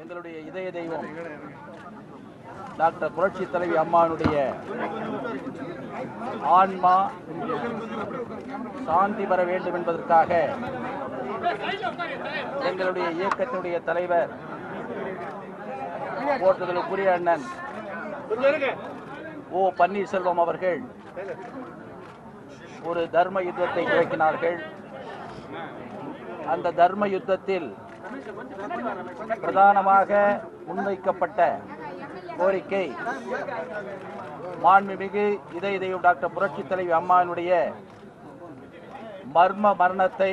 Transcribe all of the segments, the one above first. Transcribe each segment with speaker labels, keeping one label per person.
Speaker 1: எங்களுடைய இதய தெய்வம் டாக்டர் புரட்சி தலைவி அம்மானுடைய ஆன்மா சாந்தி பெற வேண்டும் என்பதற்காக எங்களுடைய இயக்கத்தினுடைய தலைவர் போற்றுதலுக்குரிய அண்ணன் ஓ பன்னீர்செல்வம் அவர்கள் ஒரு தர்ம யுத்தத்தை துவக்கினார்கள். அந்த தர்ம யுத்தத்தில் பிரதானமாக முன்வைக்கப்பட்ட கோரிக்கை. மாண்புமிகு இதய தெய்வம் டாக்டர் புரட்சி தலைவி அம்மானுடைய மர்ம மரணத்தை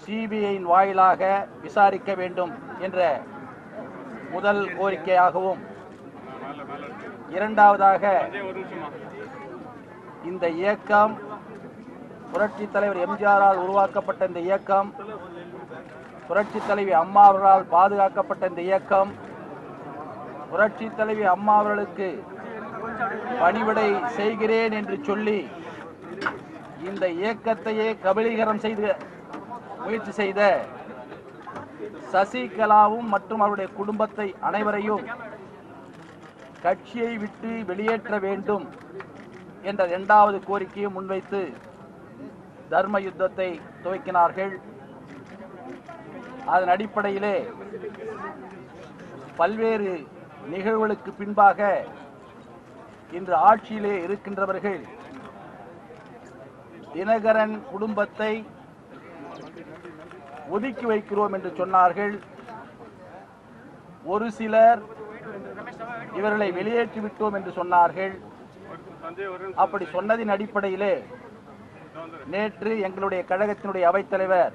Speaker 1: சிபிஐயின் வாயிலாக விசாரிக்க வேண்டும் என்ற முதல் கோரிக்கையாகவும் இரண்டாவதாக இந்த இயக்கம் புரட்சி தலைவர் எம்ஜிஆரால் உருவாக்கப்பட்ட இந்த இயக்கம் புரட்சி தலைவி அம்மா அவர்களால் பாதுகாக்கப்பட்ட இந்த இயக்கம் புரட்சி தலைவி அம்மா அவர்களுக்கு பணிவிடை செய்கிறேன் என்று சொல்லி இந்த இயக்கத்தையே கபலீகரம் செய்து முயற்சி செய்த சசிகலாவும் மற்றும் அவருடைய குடும்பத்தை அனைவரையும் கட்சியை விட்டு வெளியேற்ற வேண்டும் என்ற இரண்டாவது கோரிக்கையை முன்வைத்து தர்ம யுத்தத்தை துவக்கினார்கள். அதன் அடிப்படையிலே பல்வேறு நிகழ்வுகளுக்கு பின்பாக இன்று ஆட்சியிலே இருக்கின்றவர்கள் தினகரன் குடும்பத்தை ஒதுக்கி வைக்கிறோம் என்று சொன்னார்கள். ஒரு சிலர் இவர்களை வெளியேற்றி விட்டோம் என்று சொன்னார்கள். அப்படி சொன்னதின் அடிப்படையிலே நேற்று எங்களுடைய கழகத்தினுடைய அவைத்தலைவர்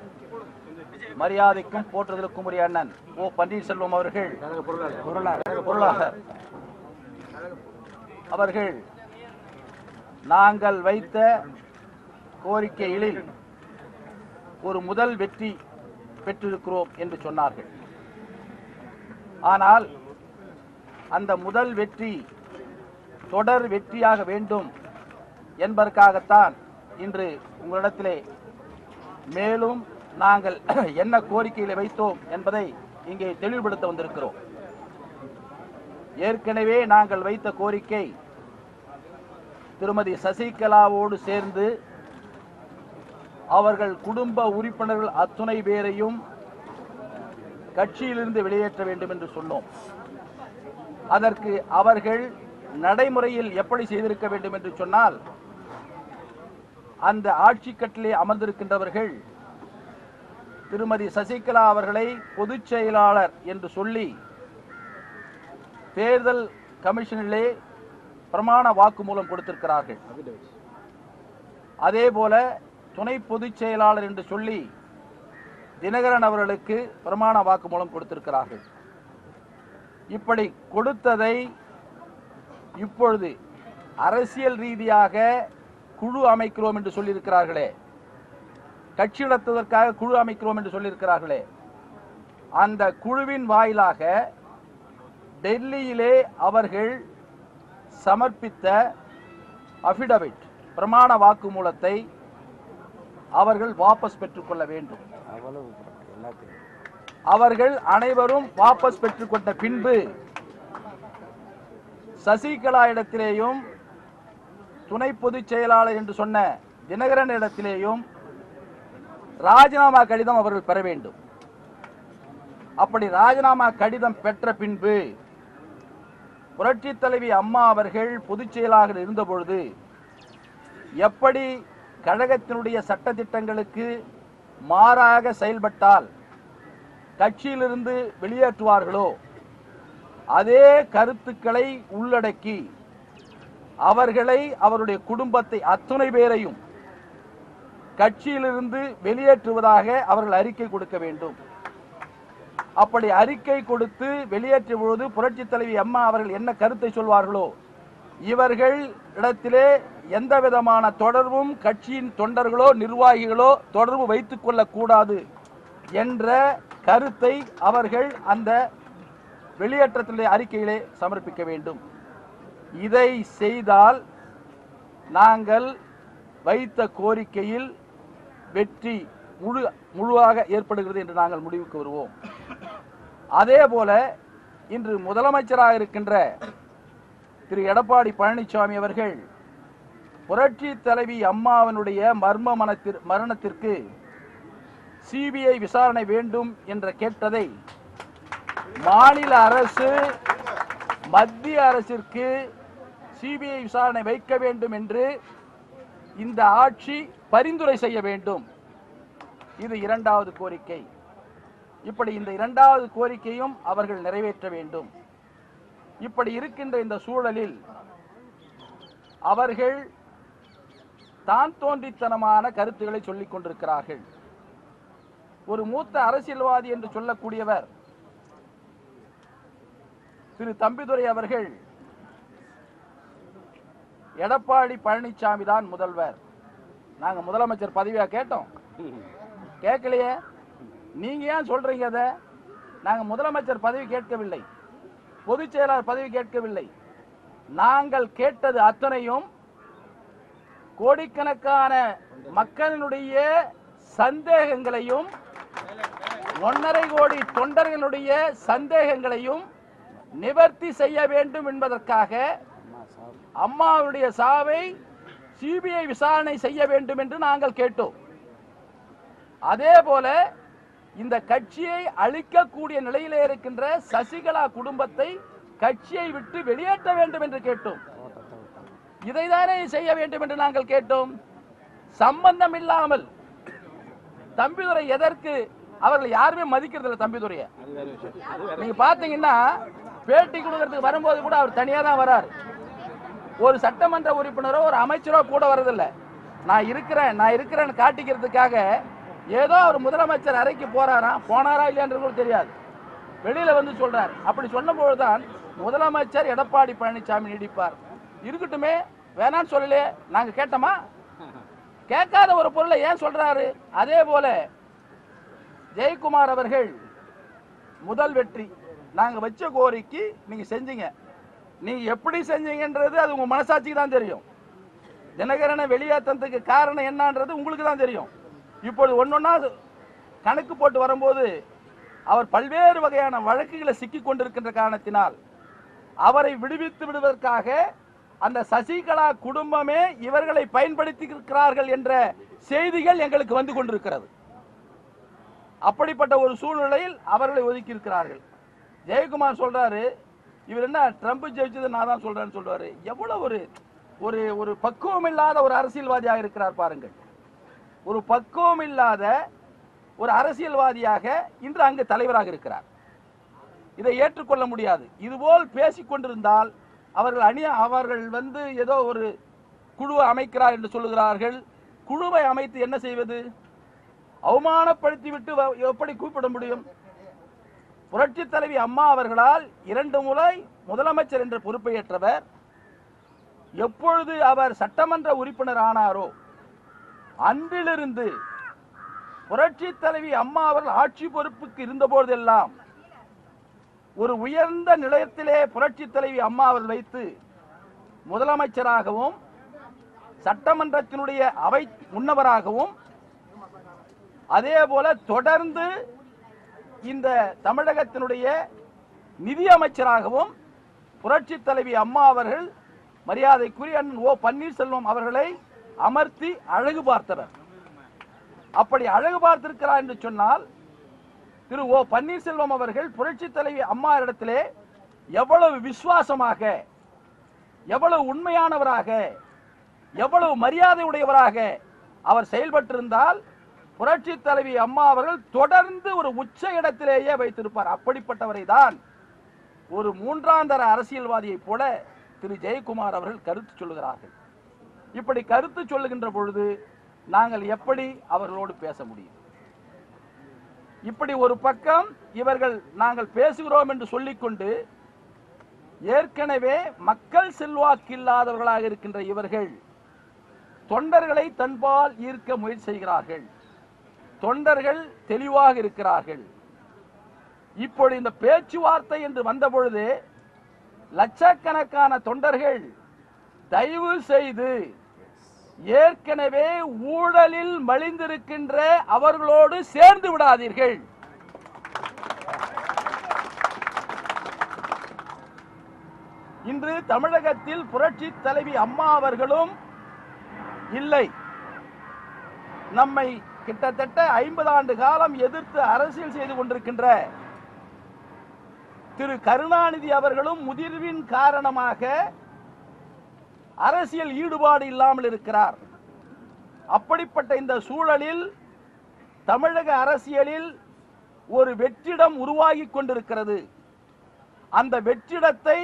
Speaker 1: மரியாதைக்கும் போற்றுதலுக்கும் உரிய அண்ணன் ஓ பன்னீர்செல்வம் அவர்கள். பொருளாளர் அவர்கள் நாங்கள் வைத்த கோரிக்கைகளில் ஒரு முதல் வெற்றி பெற்றிருக்கிறோம் என்று சொன்னார்கள். ஆனால் அந்த முதல் வெற்றி தொடர் வெற்றியாக வேண்டும் என்பதற்காகத்தான் இன்று உங்களிடத்திலே மேலும் நாங்கள் என்ன கோரிக்கைகளை வைத்தோம் என்பதை இங்கே தெளிவுபடுத்த வந்திருக்கிறோம். ஏற்கனவே நாங்கள் வைத்த கோரிக்கை திருமதி சசிகலாவோடு சேர்ந்து அவர்கள் குடும்ப உறுப்பினர்கள் அத்துணை பேரையும் கட்சியிலிருந்து வெளியேற்ற வேண்டும் என்று சொன்னோம். அதற்கு அவர்கள் நடைமுறையில் எப்படி செய்திருக்க வேண்டும் என்று சொன்னால் அந்த ஆட்சி கட்டிலே அமர்ந்திருக்கின்றவர்கள் திருமதி சசிகலா அவர்களை பொதுச் செயலாளர் என்று சொல்லி தேர்தல் கமிஷனிலே பிரமாண வாக்குமூலம் கொடுத்திருக்கிறார்கள். அதே போல துணை பொதுச் செயலாளர் என்று சொல்லி தினகரன் அவர்களுக்கு பிரமாண வாக்குமூலம் கொடுத்திருக்கிறார்கள். இப்படி கொடுத்ததை இப்பொழுது அரசியல் ரீதியாக குழு அமைக்கிறோம் என்று சொல்லியிருக்கிறார்களே. கட்சி நடத்துவதற்காக குழு அமைக்கிறோம் என்று சொல்லியிருக்கிறார்களே. அந்த குழுவின் வாயிலாக டெல்லியிலே அவர்கள் சமர்ப்பித்த அபிடவிட் பிரமாண வாக்குமூலத்தை அவர்கள் வாபஸ் பெற்றுக்கொள்ள வேண்டும். அவர்கள் அனைவரும் வாபஸ் பெற்றுக்கொண்ட பின்பு சசிகலா இடத்திலேயும் துணை பொதுச் செயலாளர் என்று சொன்ன தினகரன் இடத்திலேயும் ராஜினாமா கடிதம் அவர்கள் பெற வேண்டும். அப்படி ராஜினாமா கடிதம் பெற்ற பின்பு புரட்சி தலைவி அம்மா அவர்கள் பொதுச் செயலாக இருந்தபொழுது எப்படி கழகத்தினுடைய சட்டதிட்டங்களுக்கு மாறாக செயல்பட்டால் கட்சியிலிருந்து வெளியேற்றுவார்களோ? அதே கருத்துக்களை உள்ளடக்கி அவர்களை அவருடைய குடும்பத்தை அத்துணை பேரையும் கட்சியிலிருந்து வெளியேற்றுவதாக அவர்கள் அறிக்கை கொடுக்க வேண்டும். அப்படி அறிக்கை கொடுத்து வெளியேற்றும் பொழுது புரட்சி தலைவி அம்மா அவர்கள் என்ன கருத்தை சொல்வார்களோ இவர்கள் இடத்திலே எந்த விதமான தொடர்பும் கட்சியின் தொண்டர்களோ நிர்வாகிகளோ தொடர்பு வைத்துக் கொள்ளக்கூடாது என்ற கருத்தை அவர்கள் அந்த வெளியேற்றத்திலே அறிக்கையிலே சமர்ப்பிக்க வேண்டும். இதை செய்தால் நாங்கள் வைத்த கோரிக்கையில் வெற்றி முழு முழுவாக ஏற்படுகிறது என்று நாங்கள் முடிவுக்கு வருவோம். அதே போல இன்று முதலமைச்சராக இருக்கின்ற திரு எடப்பாடி பழனிசாமி அவர்கள் புரட்சி தலைவி அம்மாவினுடைய மர்ம மனத்திற் மரணத்திற்கு சிபிஐ விசாரணை வேண்டும் என்ற கேட்டதை மாநில அரசு மத்திய அரசிற்கு சிபிஐ விசாரணை வைக்க வேண்டும் என்று இந்த ஆட்சி பரிந்துரை செய்ய வேண்டும். இது இரண்டாவது கோரிக்கை. இப்படி இந்த இரண்டாவது கோரிக்கையும் அவர்கள் நிறைவேற்ற வேண்டும். இப்படி இருக்கின்ற இந்த சூழலில் அவர்கள் தான் தோன்றித்தனமான கருத்துக்களை சொல்லிக் கொண்டிருக்கிறார்கள். ஒரு மூத்த அரசியல்வாதி என்று சொல்லக்கூடியவர் திரு. தம்பிதுரை அவர்கள் எடப்பாடி பழனிசாமி தான் முதல்வர். நாங்கள் முதலமைச்சர் பதவியாக கேட்டோம். கேட்கலையே? நீங்கள் ஏன் சொல்கிறீங்க அதை? நாங்கள் முதலமைச்சர் பதவி கேட்கவில்லை. பொதுச் செயலாளர் பதவி கேட்கவில்லை. நாங்கள் கேட்டது அத்தனையும் கோடிக்கணக்கான மக்களினுடைய சந்தேகங்களையும் ஒன்றரை கோடி தொண்டர்களுடைய சந்தேகங்களையும் நிவர்த்தி செய்ய வேண்டும் என்பதற்காக அம்மாவுடைய சாவை சிபிஐ விசாரணை செய்ய வேண்டும் என்று நாங்கள் கேட்டோம். அதே போல இந்த கட்சியை அழிக்கக்கூடிய நிலையில இருக்கின்ற சசிகலா குடும்பத்தை கட்சியை விட்டு வெளியேற்ற வேண்டும் என்று கேட்டோம். இதைதானே செய்ய வேண்டும் என்று நாங்கள் கேட்டோம். சம்பந்தம் இல்லாமல் தம்பிதுரை எதற்கு? அவர்கள் யாருமே மதிக்கிறது இல்லை தம்பிதுரைய. நீங்க பாத்தீங்கன்னா பேட்டி கொடுக்கறதுக்கு வரும்போது கூட அவர் தனியா தான் வராரு. ஒரு சட்டமன்ற உறுப்பினரோ ஒரு அமைச்சரோ கூட வரதில்லை நான் இருக்கிறேன் நான் இருக்கிறேன்னு காட்டிக்கிறதுக்காக ஏதோ அவர் முதலமைச்சர் அறைக்கு போறாரா போனாரா இல்லையான்றது கூட தெரியாது. வெளியில வந்து சொல்கிறார் அப்படி சொன்னபோதுதான் முதலமைச்சர் எடப்பாடி பழனிசாமி நீடிப்பார். இருக்கட்டுமே வேணான்னு சொல்லலையே நாங்க கேட்டோமா? கேட்காத ஒரு பொருளை ஏன் சொல்றாரு? அதே போல ஜெயக்குமார் அவர்கள் முதல் வெற்றி. நாங்க வச்ச கோரிக்கை நீங்க செஞ்சீங்க. நீங்க எப்படி செஞ்சீங்கன்றது அது உங்க மனசாட்சிக்கு தான் தெரியும். தினகரனை வெளியேற்றத்துக்கு காரணம் என்னன்றது உங்களுக்கு தான் தெரியும். இப்பொழுது ஒன்னொன்னா கணக்கு போட்டு வரும்போது அவர் பல்வேறு வகையான வழக்குகளை சிக்கிக் கொண்டிருக்கின்ற காரணத்தினால் அவரை விடுவித்து விடுவதற்காக அந்த சசிகலா குடும்பமே இவர்களை பயன்படுத்தி இருக்கிறார்கள் என்ற செய்திகள் எங்களுக்கு வந்து கொண்டிருக்கிறது. அப்படிப்பட்ட ஒரு சூழ்நிலையில் அவர்களை ஒதுக்கி இருக்கிறார்கள் ஜெயக்குமார் சொல்றாரு இவர் என்ன ட்ரம்ப் ஜெயிச்சது நான் தான் சொல்றேன்னு சொல்றாரு எவ்வளவு ஒரு ஒரு ஒரு பக்குவம் இல்லாத ஒரு அரசியல்வாதியாக இருக்கிறார் பாருங்கள். ஒரு பக்குவம் இல்லாத ஒரு அரசியல்வாதியாக இன்று அங்கு தலைவராக இருக்கிறார். இதை ஏற்றுக்கொள்ள முடியாது. இதுபோல் பேசிக்கொண்டிருந்தால் அவர்கள் அணி அவர்கள் வந்து ஏதோ ஒரு குழுவை அமைக்கிறார் என்று சொல்லுகிறார்கள். குழுவை அமைத்து என்ன செய்வது? அவமானப்படுத்தி விட்டு எப்படி கூப்பிட முடியும்? புரட்சி தலைவி அம்மா அவர்களால் இரண்டு முறை முதலமைச்சர் என்ற பொறுப்பை ஏற்றவர் எப்பொழுது அவர் சட்டமன்ற உறுப்பினர் ஆனாரோ அன்றிலிருந்து புரட்சி தலைவி அம்மா அவர்கள் ஆட்சி பொறுப்புக்கு இருந்தபோதெல்லாம் ஒரு உயர்ந்த நிலையத்திலே புரட்சி தலைவி அம்மா அவர்கள் வைத்து முதலமைச்சராகவும் சட்டமன்றத்தினுடைய அவை முன்னவராகவும் அதே போல தொடர்ந்து இந்த தமிழகத்தினுடைய நிதி அமைச்சராகவும் புரட்சி தலைவி அம்மா அவர்கள் மரியாதைக்குரிய அண்ணன் ஓ பன்னீர்செல்வம் அவர்களை அமர்த்தி அழகு பார்த்தவர் அப்படி அழகு பார்த்திருக்கிறார் என்று சொன்னால் திரு ஓ பன்னீர்செல்வம் அவர்கள் புரட்சி தலைவி அம்மா இடத்திலே எவ்வளவு விசுவாசமாக எவ்வளவு உண்மையானவராக எவ்வளவு மரியாதை உடையவராக அவர் செயல்பட்டிருந்தால் புரட்சி தலைவி அம்மா அவர்கள் தொடர்ந்து ஒரு உச்ச இடத்திலேயே வைத்திருப்பார். அப்படிப்பட்டவரை தான் ஒரு மூன்றாந்தர அரசியல்வாதியைப் போல திரு ஜெயக்குமார் அவர்கள் கருத்து சொல்லுகிறார்கள். இப்படி கருத்து சொல்லுகின்ற பொழுது நாங்கள் எப்படி அவர்களோடு பேச முடியும்? இப்படி ஒரு பக்கம் இவர்கள் நாங்கள் பேசுகிறோம் என்று சொல்லிக்கொண்டு ஏற்கனவே மக்கள் செல்வாக்கில்லாதவர்களாக இருக்கின்ற இவர்கள் தொண்டர்களை தன்பால் ஈர்க்க முயற்சி செய்கிறார்கள். தொண்டர்கள் தெளிவாக இருக்கிறார்கள். இப்பொழுது இந்த பேச்சுவார்த்தை என்று வந்தபொழுது லட்சக்கணக்கான தொண்டர்கள் தயவு செய்து ஏற்கனவே ஊழலில் மலிந்திருக்கின்ற அவர்களோடு சேர்ந்து விடாதீர்கள். இன்று தமிழகத்தில் புரட்சி தலைவி அம்மா அவர்களும் இல்லை. நம்மை கிட்டத்தட்ட ஐம்பது ஆண்டு காலம் எதிர்த்து அரசியல் செய்து கொண்டிருக்கின்ற திரு கருணாநிதி அவர்களும் முதிர்வின் காரணமாக அரசியல் ஈடுபாடு இல்லாமல் இருக்கிறார். அப்படிப்பட்ட இந்த சூழலில் தமிழக அரசியலில் ஒரு வெற்றிடம் உருவாகி கொண்டிருக்கிறது. அந்த வெற்றிடத்தை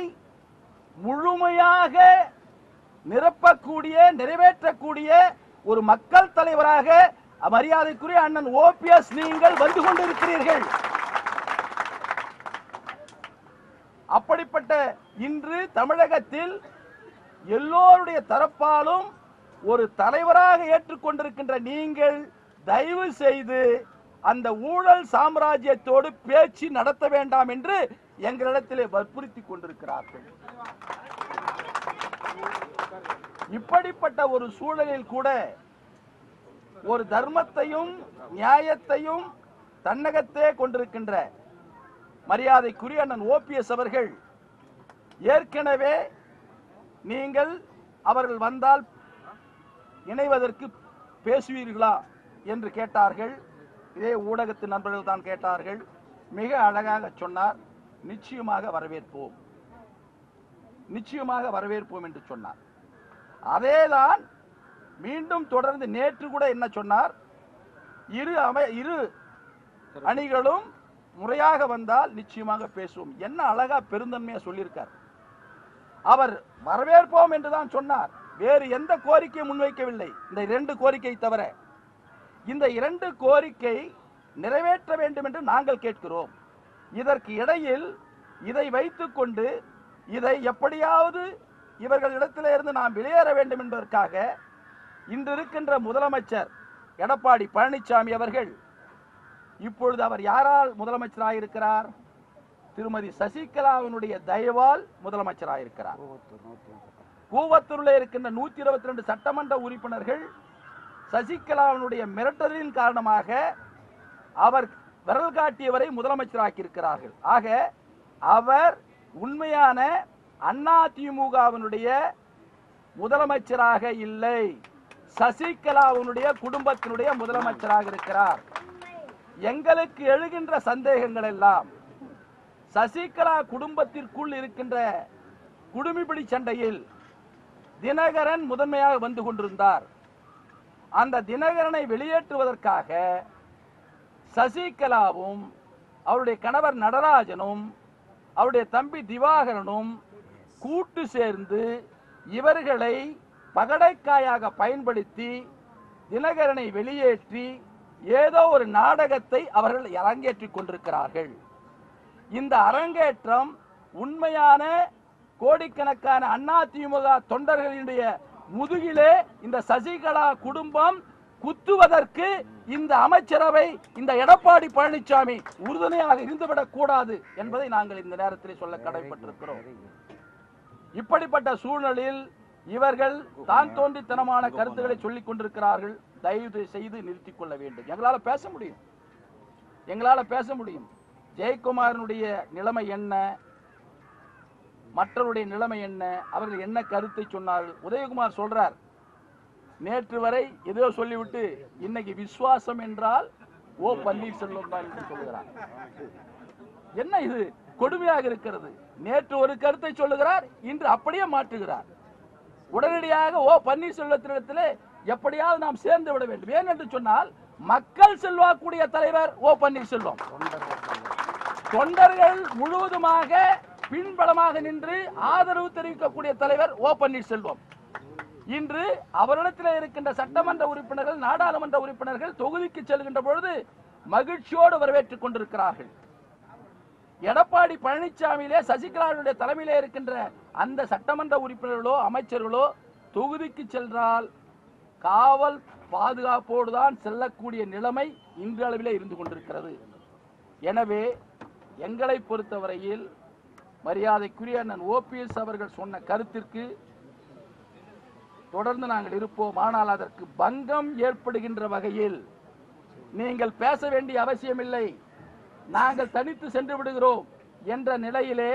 Speaker 1: முழுமையாக நிரப்பக்கூடிய நிறைவேற்றக்கூடிய ஒரு மக்கள் தலைவராக மரியாதைக்குரிய அண்ணன் ஓபிஎஸ் நீங்கள் வந்து கொண்டிருக்கிறீர்கள். அப்படிப்பட்ட இன்று தமிழகத்தில் எல்லோருடைய தரப்பாலும் ஒரு தலைவராக ஏற்றுக்கொண்டிருக்கின்ற நீங்கள் தயவு செய்து அந்த ஊழல் சாம்ராஜ்யத்தோடு பேச்சு நடத்த வேண்டாம் என்று எங்களிடத்திலே வற்புறுத்தி கொண்டிருக்கிறார்கள். இப்படிப்பட்ட ஒரு சூழலில் கூட ஒரு தர்மத்தையும் நியாயத்தையும் தன்னகத்தே கொண்டிருக்கின்ற மரியாதைக்குரிய அண்ணன் ஓபிஎஸ் அவர்கள் ஏற்கனவே நீங்கள் அவர்கள் வந்தால் இணைவதற்கு பேசுவீர்களா என்று கேட்டார்கள். இதே ஊடகத்து நண்பர்கள் தான் கேட்டார்கள். மிக அழகாக சொன்னார். நிச்சயமாக வரவேற்போம். நிச்சயமாக வரவேற்போம் என்று சொன்னார். அதேதான் மீண்டும் தொடர்ந்து நேற்று கூட என்ன சொன்னார்? இரு அமை இரு அணிகளும் முறையாக வந்தால் நிச்சயமாக பேசுவோம். என்ன அழகா பெருந்தன்மையா சொல்லியிருக்கார். அவர் வரவேற்போம் என்று தான் சொன்னார். வேறு எந்த கோரிக்கையும் முன்வைக்கவில்லை. இந்த இரண்டு கோரிக்கை தவிர இந்த இரண்டு கோரிக்கை நிறைவேற்ற வேண்டும் என்று நாங்கள் கேட்கிறோம். இதற்கு இடையில் இதை வைத்துக்கொண்டு இதை எப்படியாவது இவர்களிடத்திலே இருந்து நாம் வெளியேற வேண்டும் என்பதற்காக இன்று இருக்கின்ற முதலமைச்சர் எடப்பாடி பழனிசாமி அவர்கள் இப்பொழுது அவர் யாரால் முதலமைச்சராக இருக்கிறார் திருமதி சசிகலாவினுடைய தயவால் முதலமைச்சராக இருக்கிறார் கூவத்தூரில் இருக்கின்ற நூத்தி இருபத்தி ரெண்டு சட்டமன்ற உறுப்பினர்கள் சசிகலாவினுடைய மிரட்டலின் காரணமாக அவர் விரல் காட்டியவரை முதலமைச்சராக்கி இருக்கிறார்கள் ஆக அவர் உண்மையான அண்ணா திமுகவினுடைய முதலமைச்சராக இல்லை. சசிகலாவினுடைய குடும்பத்தினுடைய முதலமைச்சராக இருக்கிறார். எங்களுக்கு எழுகின்ற சந்தேகங்கள் எல்லாம் சசிகலா குடும்பத்திற்குள் இருக்கின்ற குடுமிபிடி சண்டையில் தினகரன் முதன்மையாக வந்து கொண்டிருந்தார். அந்த தினகரனை வெளியேற்றுவதற்காக சசிகலாவும் அவருடைய கணவர் நடராஜனும் அவருடைய தம்பி திவாகரனும் கூட்டு சேர்ந்து இவர்களை பகடைக்காயாக பயன்படுத்தி தினகரனை வெளியேற்றி ஏதோ ஒரு நாடகத்தை அவர்கள் அரங்கேற்றிக் கொண்டிருக்கிறார்கள். இந்த அரங்கேற்றம் உண்மையான கோடிக்கணக்கான அண்ணா திமுக தொண்டர்களினுடைய முதுகிலே இந்த சசிகலா குடும்பம் குத்துவதற்கு இந்த அமைச்சரவை இந்த எடப்பாடி பழனிசாமி உறுதுணையாக இருந்துவிடக் கூடாது என்பதை நாங்கள் இந்த நேரத்தில் சொல்ல கடமைப்பட்டிருக்கிறோம் இப்படிப்பட்ட சூழ்நிலையில் இவர்கள் தான் தோன்றித்தனமான கருத்துக்களை சொல்லிக் கொண்டிருக்கிறார்கள். தயவு செய்து நிறுத்திக் கொள்ள வேண்டும். எங்களால பேச முடியும். எங்களால பேச முடியும். ஜெயக்குமாரனுடைய நிலைமை என்ன? மற்றவருடைய நிலைமை என்ன? அவர்கள் என்ன கருத்தை சொன்னார்கள்? உதயகுமார் சொல்றார் நேற்று வரை ஏதோ சொல்லிவிட்டு இன்னைக்கு விசுவாசம் என்றால் ஓ பன்னீர்செல்வம் தான் என்று சொல்லுகிறார். என்ன இது? கொடுமையாக இருக்கிறது. நேற்று ஒரு கருத்தை சொல்லுகிறார் இன்று அப்படியே மாற்றுகிறார். உடனடியாக ஓ பன்னீர்செல்வத்தினிடத்திலே எப்படியாவது நாம் சேர்ந்து விட வேண்டும். ஏன் என்று சொன்னால் மக்கள் செல்வாக்கூடிய தலைவர் ஓ பன்னீர்செல்வம். தொண்டர்கள் முழுவதுமாக பின்பலமாக நின்று ஆதரவு தெரிவிக்கக்கூடிய தலைவர் ஓ பன்னீர்செல்வம். இன்று அவரிடத்தில் இருக்கின்ற சட்டமன்ற உறுப்பினர்கள் நாடாளுமன்ற உறுப்பினர்கள் தொகுதிக்கு செல்கின்ற பொழுது மகிழ்ச்சியோடு வரவேற்றுக் கொண்டிருக்கிறார்கள். எடப்பாடி பழனிசாமியிலே சசிகலாவுடைய தலைமையிலே இருக்கின்ற அந்த சட்டமன்ற உறுப்பினர்களோ அமைச்சர்களோ தொகுதிக்கு சென்றால் காவல் பாதுகாப்போடு தான் செல்லக்கூடிய நிலைமை இன்றளவிலே இருந்து கொண்டிருக்கிறது. எனவே எங்களை பொறுத்தவரையில் மரியாதைக்குரிய அண்ணன் ஓபிஎஸ் அவர்கள் சொன்ன கருத்திற்கு தொடர்ந்து நாங்கள் இருப்போம். ஆனால் அதற்கு பங்கம் ஏற்படுகின்ற வகையில் நீங்கள் பேச வேண்டிய அவசியமில்லை. நாங்கள் தனித்து சென்று விடுகிறோம் என்ற நிலையிலே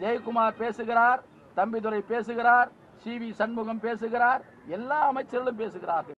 Speaker 1: ஜெயக்குமார் பேசுகிறார் தம்பிதுரை பேசுகிறார் சி வி சண்முகம் பேசுகிறார் எல்லா அமைச்சர்களும் பேசுகிறார்கள்.